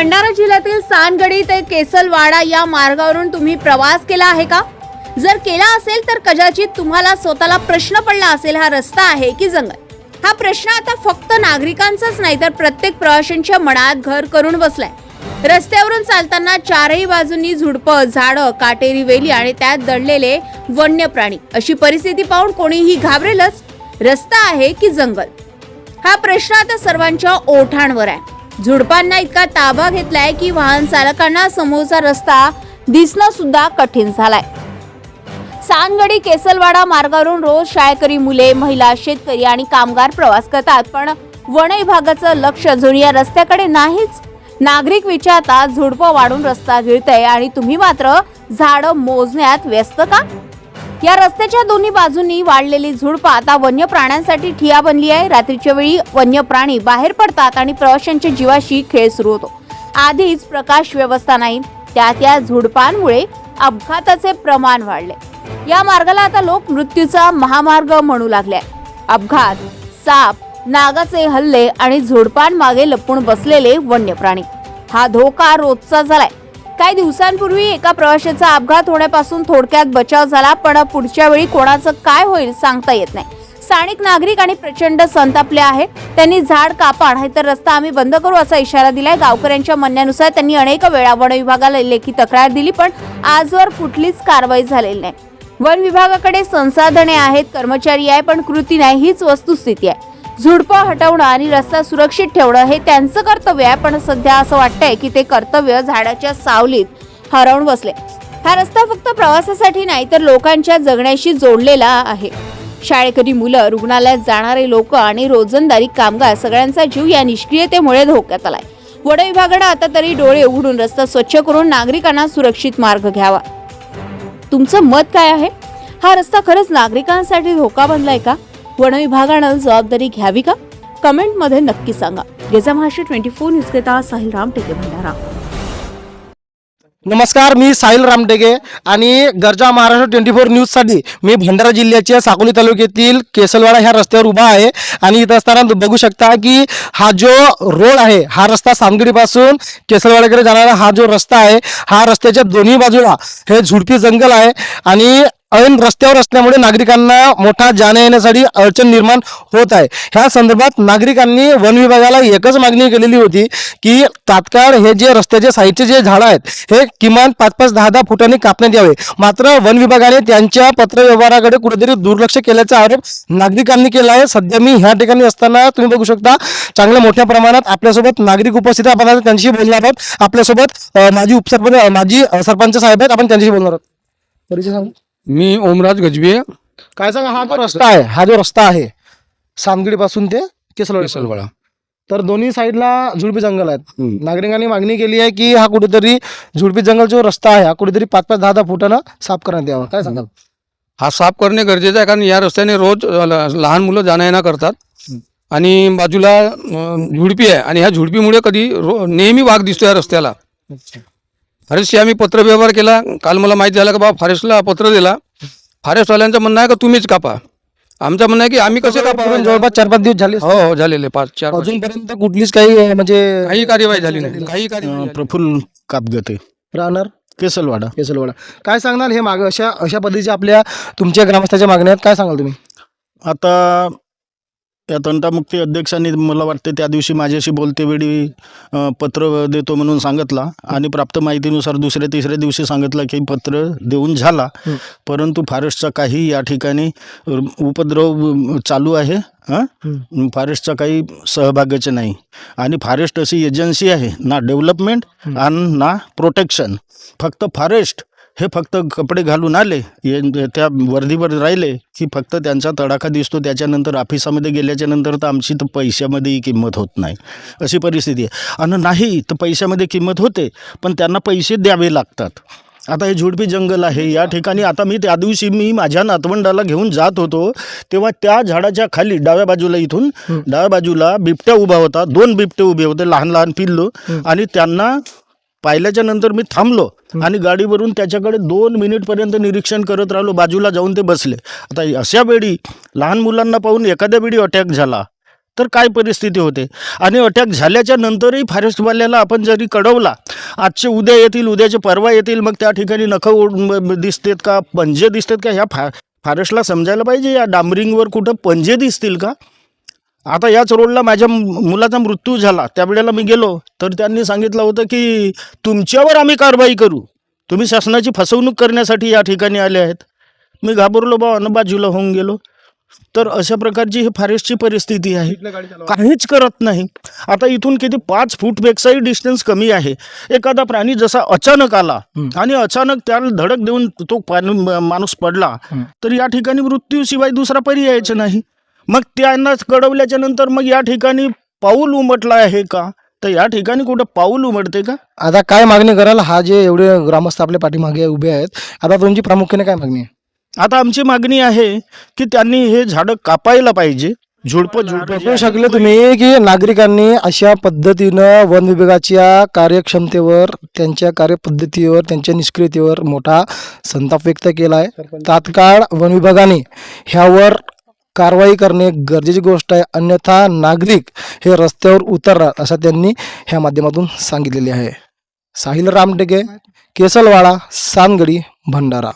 भंडारा जिल्ह्यातील सानगडी ते केसलवाडा या मार्गावरून तुम्ही प्रवास केला आहे का? जर केला असेल तर कदाचित तुम्हाला स्वतःला प्रश्न पडला असेल हा रस्ता आहे की जंगल? हा प्रश्न आता फक्त नागरिकांचाच नाही तर प्रत्येक प्रवाशांच्या मनात घर करून बसलाय. रस्त्यावरून चालताना चारही बाजूंनी झुडपं झाडं काटेरी वेली आणि त्यात दडलेले वन्य प्राणी अशी परिस्थिती पाहून कोणीही घाबरेलच. रस्ता आहे की जंगल? हा प्रश्न आता सर्वांच्या ओठांवर आहे. झुडपांना इतका ताबा घेतलाय की वाहन चालकांना समोरचा रस्ता दिसणं सुद्धा कठीण झालाय. सानगडी केसलवाडा मार्गावरून रोज शाळकरी मुले महिला शेतकरी आणि कामगार प्रवास करतात. पण वन विभागाचं लक्ष अजून या रस्त्याकडे नाहीच. नागरिक विचारतात झुडपं वाढून रस्ता गिळतय आणि तुम्ही मात्र झाडं मोजण्यात व्यस्त का? या रस्त्याच्या दोन्ही बाजूंनी वाढलेली झुडपं आता वन्य प्राण्यांसाठी ठिया बनली आहे. रात्रीच्या वेळी वन्य प्राणी बाहेर पडतात आणि प्रवाशांच्या जीवाशी खेळ सुरू होतो. आधीच प्रकाश व्यवस्था नाही. त्या त्या झुडपांमुळे अपघाताचे प्रमाण वाढले. या मार्गाला आता लोक मृत्यूचा महामार्ग म्हणू लागले अपघात साप नागाचे हल्ले आणि झुडपांमागे लपून बसलेले वन्य प्राणी हा धोका रोजचा झालाय. काही दिवसांपूर्वी एका प्रवाशाचा अपघात होण्यापासून थोडक्यात बचाव झाला पण पुढच्या वेळी कोणाचं काय होईल सांगता येत नाही. स्थानिक नागरिक आणि प्रचंड संतापले आहेत. त्यांनी झाड कापा नाही तर रस्ता आम्ही बंद करू असा इशारा दिलाय. गावकऱ्यांच्या म्हणण्यानुसार त्यांनी अनेक वेळा वन विभागाला लेखी तक्रार दिली पण आजवर कुठलीच कारवाई झालेली नाही. वन विभागाकडे संसाधने आहेत कर्मचारी आहे पण कृती नाही हीच वस्तुस्थिती आहे. झुडपं हटवणं आणि रस्ता सुरक्षित ठेवणं हे त्यांचं कर्तव्य आहे पण सध्या असं वाटतंय की ते कर्तव्य झाडाच्या सावलीत हरवून बसले. हा रस्ता फक्त प्रवासासाठी नाही तर लोकांच्या जगण्याशी जोडलेला आहे. शाळेकरी मुलं रुग्णालयात जाणारे लोक आणि रोजंदारी कामगार सगळ्यांचा जीव या निष्क्रियतेमुळे धोक्यात आलाय. वन विभागानं आता तरी डोळे उघडून रस्ता स्वच्छ करून नागरिकांना सुरक्षित मार्ग घ्यावा. तुमचं मत काय आहे? हा रस्ता खरंच नागरिकांसाठी धोका बनलाय का? वनविभागानं जबाबदारी घ्यावी का? कमेंटमध्ये नक्की सांगा. गेजा महाराष्ट्र ट्वेंटी फोर न्यूजकरिता साहिल रामटेके भंडारा. नमस्कार मी साहिल रामटेके आणि गरजा महाराष्ट्र ट्वेंटी फोर न्यूजसाठी मी भंडारा जिल्ह्याच्या साकोली तालुक्यातील केसलवाडा ह्या रस्त्यावर उभा आहे आणि इथं असताना बघू शकता की हा जो रोड आहे हा रस्ता सामगिरीपासून केसलवाड्याकडे जाणारा हा जो रस्ता आहे हा रस्त्याच्या दोन्ही बाजूला हे झुडपी जंगल आहे आणि ऐन रस्त्यावर असल्यामुळे नागरिकांना मोठा जाण्या येण्यासाठी अडचण निर्माण होत आहे. ह्या संदर्भात नागरिकांनी वन विभागाला एकच मागणी केलेली होती की तात्काळ हे जे रस्त्याचे साईडचे जे झाडं आहेत हे किमान पाच पाच दहा दहा फुटांनी कापण्यात यावे. मात्र वन विभागाने त्यांच्या पत्रव्यवहाराकडे कुठेतरी दुर्लक्ष केल्याचा आरोप नागरिकांनी केला आहे. सध्या मी ह्या ठिकाणी असताना तुम्ही बघू शकता चांगल्या मोठ्या प्रमाणात आपल्यासोबत नागरिक उपस्थित आपण त्यांच्याशी बोलणार आहोत. आपल्यासोबत माजी उपसरपंच माजी सरपंच साहेब आहेत. आपण त्यांच्याशी बोलणार आहोत. परिचय सांगू? मी ओमराज गजबे काय सांगा हा जो रस्ता आहे? हा जो रस्ता आहे सामगिरी पासून ते केसलवाडी केसलवाडा तर दोन्ही साईडला झुडपी जंगल आहेत. हम्म. नागरिकांनी मागणी केली आहे की हा कुठेतरी झुडपी जंगल जो रस्ता आहे हा कुठेतरी पाच पाच दहा दहा फुटानं साफ करण्यात यावा. काय सांगाल? हा साफ करणे गरजेचं आहे कारण या रस्त्याने रोज अ, ल- लहान मुलं जाण्या येणं करतात. आणि बाजूला अ, झुडपी आहे. आणि ह्या झुडपीमुळे कधी रो नेहमी वाघ दिसतो या रस्त्याला. फॉरेस्टशी आम्ही पत्रव्यवहार केला. काल मला माहिती झालं का बाबा फॉरेस्टला पत्र दिला. फॉरेस्टवाल्यांचं म्हणणं आहे का तुम्हीच कापा. आमचं म्हणणं आहे की आम्ही कसे कापा. जवळपास चार पाच दिवस झाले. हो हो झालेले पाच चार. अजूनपर्यंत कुठलीच काही म्हणजे काही कार्यवाही झाली नाही. काही कार्यवाही झाली प्रफुल्ल कापगते. राहणार? केसलवाडा. केसलवाडा. काय सांगणार हे माग? अशा अशा पद्धतीच्या आपल्या तुमच्या ग्रामस्थाच्या मागण्या आहेत. काय सांगाल तुम्ही? आता या तंटामुक्ती अध्यक्षांनी मला वाटते त्या दिवशी माझ्याशी बोलते वेळी पत्र देतो म्हणून सांगितला आणि प्राप्त माहितीनुसार दुसऱ्या तिसऱ्या दिवशी सांगितलं की पत्र देऊन झाला. परंतु फॉरेस्टचा काही या ठिकाणी उपद्रव चालू आहे हां. फॉरेस्टचा काही सहभागाचे नाही. आणि फॉरेस्ट अशी एजन्सी आहे ना डेव्हलपमेंट. आणि ना प्रोटेक्शन. फक्त फॉरेस्ट हे फक्त कपडे घालून आले ये- त्या वर्दीवर राहिले की फक्त त्यांचा तडाखा दिसतो त्याच्यानंतर ऑफिसामध्ये गेल्याच्यानंतर तर आमची तर पैशामध्येही किंमत होत नाही. अशी परिस्थिती आहे. आणि नाही तर पैशामध्ये किंमत होते पण त्यांना पैसे द्यावे लागतात. आता हे झुडपी जंगल आहे. या ठिकाणी आता मी त्या दिवशी मी माझ्या नातवंडाला घेऊन जात होतो तेव्हा त्या झाडाच्या खाली डाव्या बाजूला इथून. डाव्या बाजूला बिबट्या उभा होता. दोन बिबटे उभे होते लहान लहान पिल्लो. आणि त्यांना पाहिल्याच्या नंतर मी थांबलो आणि गाडीवरून त्याच्याकडे दोन मिनिटपर्यंत निरीक्षण करत राहिलो. बाजूला जाऊन ते बसले. आता अशा वेळी लहान मुलांना पाहून एखाद्या वेळी अटॅक झाला तर काय परिस्थिती होते? आणि अटॅक झाल्याच्या नंतरही फॉरेस्टवाल्याला आपण जरी कळवला आजचे उद्या येतील उद्याचे परवा येतील मग त्या ठिकाणी नखं दिसतेत का पंजे दिसतात का? ह्या फा फॉरेस्टला समजायला पाहिजे या डांबरिंगवर कुठं पंजे दिसतील का? आता याच रोडला माझ्या मुलाचा मृत्यू झाला. त्यावेळेला मी गेलो तर त्यांनी सांगितलं होतं की तुमच्यावर आम्ही कारवाई करू. तुम्ही शासनाची फसवणूक करण्यासाठी या ठिकाणी आले आहेत. मी घाबरलो बा अन बाजूला होऊन गेलो. तर अशा प्रकारची ही फॉरेस्टची परिस्थिती आहे. काहीच करत नाही. आता इथून किती पाच फूटपेक्षाही डिस्टन्स कमी आहे. एखादा प्राणी जसा अचानक आला आणि अचानक त्याला धडक देऊन तो माणूस पडला तर या ठिकाणी मृत्यूशिवाय दुसरा पर्यायच नाही. मग त्यांना कळवल्याच्या नंतर मग या ठिकाणी पाऊल उमटला आहे का? तर या ठिकाणी कुठं पाऊल उमटते का? आता काय मागणी कराल? हा जे एवढे ग्रामस्थ आपल्या पाठीमागे उभे आहेत आता तुमची प्रामुख्याने काय मागणी आहे? आता आमची मागणी आहे की त्यांनी हे झाडं कापायला पाहिजे. झुडपं झुडपं बघू शकले तुम्ही की नागरिकांनी अशा पद्धतीनं वन विभागाच्या कार्यक्षमतेवर त्यांच्या कार्यपद्धतीवर त्यांच्या निष्क्रियतेवर मोठा संताप व्यक्त केला आहे तात्काळ वन विभागाने ह्यावर कारवाई करणे गरजेची गोष्ट आहे. अन्यथा नागरिक हे रस्त्यावर उतरणार असं त्यांनी ह्या माध्यमातून सांगितलेले आहे. साहिल रामटेके केसलवाडा सानगडी भंडारा.